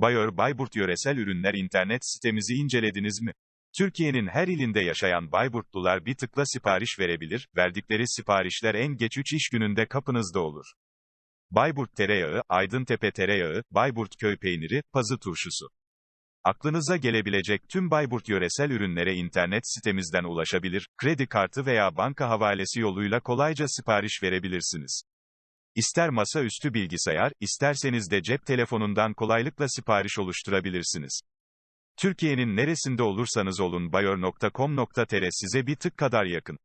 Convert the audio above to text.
Bayor Bayburt Yöresel Ürünler internet sitemizi incelediniz mi? Türkiye'nin her ilinde yaşayan Bayburtlular bir tıkla sipariş verebilir, verdikleri siparişler en geç 3 iş gününde kapınızda olur. Bayburt tereyağı, Aydıntepe tereyağı, Bayburt köy peyniri, pazı turşusu. Aklınıza gelebilecek tüm Bayburt yöresel ürünlere internet sitemizden ulaşabilir, kredi kartı veya banka havalesi yoluyla kolayca sipariş verebilirsiniz. İster masaüstü bilgisayar, isterseniz de cep telefonundan kolaylıkla sipariş oluşturabilirsiniz. Türkiye'nin neresinde olursanız olun bayor.com.tr size bir tık kadar yakın.